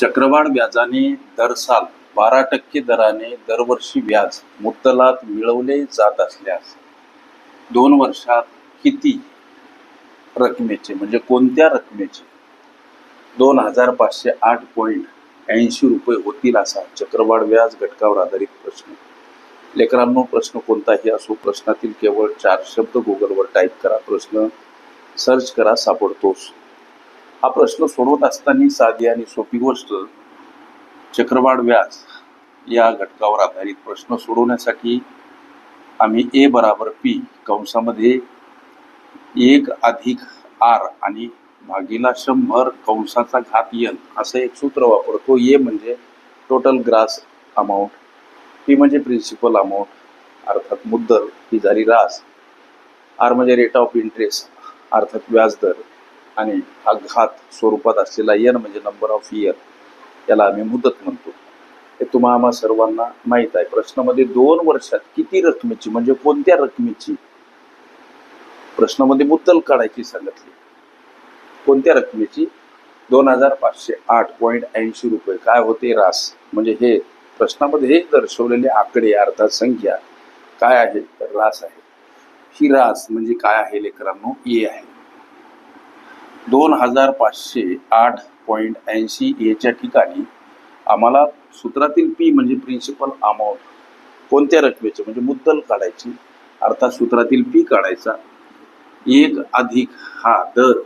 चक्रवाढ व्याजाने दर साल बारा टक्के दराने दरवर्षी व्याज मुद्दलात मिळवले जात असल्यास दोन वर्षात किती रकमेचे म्हणजे कोणत्या रकमेचे? दोन हजार पाचशे आठ पॉईंट ऐंशी रुपये होतील असा चक्रवाढ व्याज घटकावर आधारित प्रश्न. लेकरांनो प्रश्न कोणताही असो प्रश्नातील केवळ चार शब्द गुगलवर टाईप करा प्रश्न सर्च करा सापडतोच. हा प्रश्न सोडवत असताना साधी आणि सोपी गोष्ट चक्रवाढ व्याज या घटकावर आधारित प्रश्न सोडवण्यासाठी आम्ही ए बराबर पी कंसामध्ये एक अधिक आर आणि भागीला शंभर कंसाचा घात यन असं एक सूत्र वापरतो. ए म्हणजे टोटल ग्रास अमाऊंट पी म्हणजे प्रिन्सिपल अमाऊंट अर्थात मुद्दल ही झाली रास आर म्हणजे रेट ऑफ इंटरेस्ट अर्थात व्याजदर. आणि आघात स्वरूपात असलेला यन म्हणजे नंबर ऑफ इयर याला आम्ही मुदत म्हणतो. हे तुम्हा आम्हा सर्वांना माहीत आहे. प्रश्नामध्ये दोन वर्षात किती रकमेची म्हणजे कोणत्या रकमेची? प्रश्नामध्ये मुद्दल काढायची सांगितली. कोणत्या रकमेची? दोन हजार पाचशे आठ पॉईंट ऐंशी रुपये. काय होते रास? म्हणजे हे प्रश्नामध्ये हे दर्शवलेले आकडे अर्थात संख्या. काय आहे? तर रास आहे. ही रास म्हणजे काय आहे लेकरांनो? ए आहे. दोन हजार पाचशे आठ पॉईंट ऐंशी एच्या ठिकाणी आम्हाला सूत्रातील पी म्हणजे प्रिन्सिपल अमाऊंट कोणत्या रकमेचे? म्हणजे मुद्दल काढायची. अर्थात सूत्रातील पी काढायचा. एक अधिक हा दर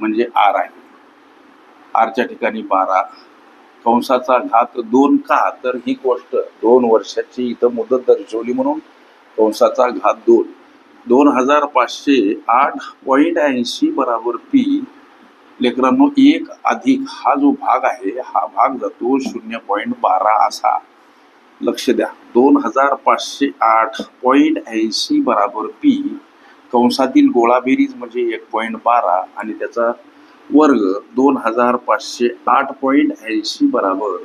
म्हणजे आर आहे. आरच्या ठिकाणी बारा. कंसाचा घात दोन का? तर ही गोष्ट दोन वर्षाची इथं मुदत दर्शवली म्हणून कंसाचा घात दोन. दोन हजार पाचशे आठ पॉईंट ऐंशी बराबर पी लेकरांनो एक अधिक हा जो भाग आहे हा भाग जातो शून्य पॉईंट बारा असा. लक्ष द्या. दोन हजार पाचशे आठ पॉईंट ऐंशी बराबर पी कंसातील गोळाबेरीज म्हणजे एक पॉईंट बारा आणि त्याचा वर्ग दोन हजार पाचशे आठ पॉईंट ऐंशी बराबर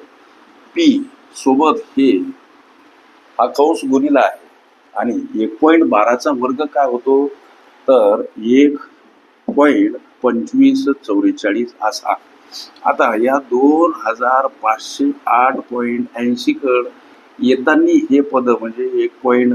पी सोबत हे हा कंस गुणिला आहे. आणि एक पॉईंट बाराचा वर्ग काय होतो? तर एक पॉईंट पंचवीस चौवेचाळीस असा. आता या दोन हजार पाचशे आठ पॉईंट ऐंशी कड येताना हे पद म्हणजे एक पॉईंट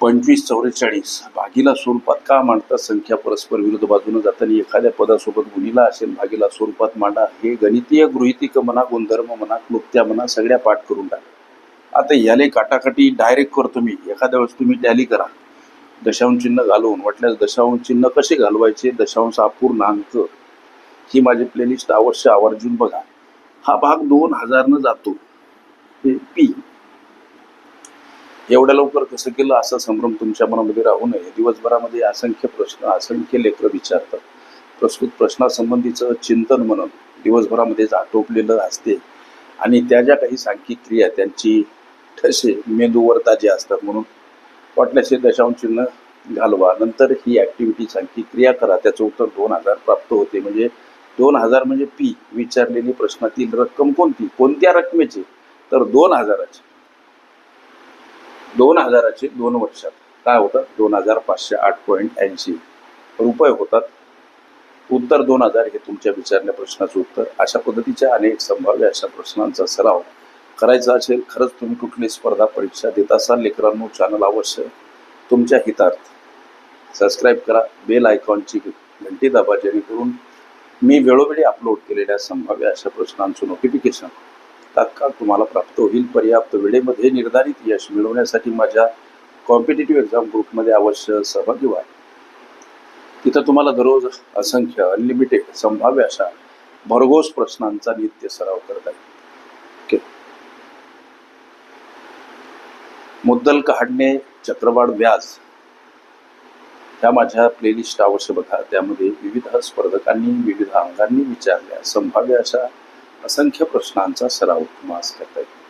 पंचवीस चौवेचाळीस भागीला स्वरूपात का मांडतात संख्या परस्पर विरुद्ध बाजूने जाताना एखाद्या पदासोबत गुणीला असेल भागीला स्वरूपात मांडा. हे गणितीय गृहितिक म्हणा गुणधर्म म्हणा क्लुप्त्या म्हणा सगळ्या पाठ करून टाका. आता याले काटाकाटी डायरेक्ट करतो मी. एखाद्या वेळेस तुम्ही टॅली करा. दशांश चिन्ह घालवून वाटल्यास दशांश चिन्ह कसे घालवायचे दशांश अपूर्णांक ही माझी प्लेलिस्ट अवश्य आवर्जून बघा. हा भाग दोन हजारनं जातो. हे पी एवढ्या लवकर कसं केलं असा संभ्रम तुमच्या मनामध्ये राहू नये. दिवसभरामध्ये असंख्य प्रश्न असंख्य लेकर विचारतात. प्रस्तुत प्रश्नासंबंधीचं चिंतन म्हणून दिवसभरामध्येच आटोपलेलं असते. आणि त्या ज्या काही सांख्यिक क्रिया त्यांची ठसे मेंदूवर ताजे असतात म्हणून वाटल्याचे दशांश चिन्ह घालवा. नंतर ही ॲक्टिव्हिटी सांगती क्रिया करा. त्याचं उत्तर दोन हजार प्राप्त होते. म्हणजे दोन हजार म्हणजे पी विचारलेली प्रश्नातील रक्कम कोणती? कोणत्या रकमेची? तर दोन हजाराची. दोन हजाराचे दोन वर्षात. काय होतं? दोन हजार पाचशे आठ पॉईंट ऐंशी रुपये होतात. उत्तर दोन हजार हे तुमच्या विचारल्या प्रश्नाचं उत्तर. अशा पद्धतीच्या अनेक संभाव्य अशा प्रश्नांचा सराव करायचं असेल खरंच तुम्ही कुठली स्पर्धा परीक्षा देत असाल लेकरांनो चॅनल अवश्य तुमच्या हितार्थ सबस्क्राईब करा बेल आयकॉनची घंटी दाबा जेणेकरून मी वेळोवेळी अपलोड केलेल्या संभाव्य अशा प्रश्नांचं नोटिफिकेशन तात्काळ तुम्हाला प्राप्त होईल. पर्याप्त वेळेमध्ये निर्धारित यश मिळवण्यासाठी माझ्या कॉम्पिटेटिव्ह एक्झाम ग्रुपमध्ये अवश्य सहभागी व्हा. तिथं तुम्हाला दररोज असंख्य अनलिमिटेड संभाव्य अशा भरघोस प्रश्नांचा नित्य सराव करता येईल. मुद्दल काढणे चक्रवाढ व्याज त्या माझ्या प्लेलिस्ट अवश्य बघा. त्यामध्ये विविध स्पर्धकांनी विविध अंगांनी विचारल्या. संभाव्य अशा असंख्य प्रश्नांचा सराव तुम्हाला करता येईल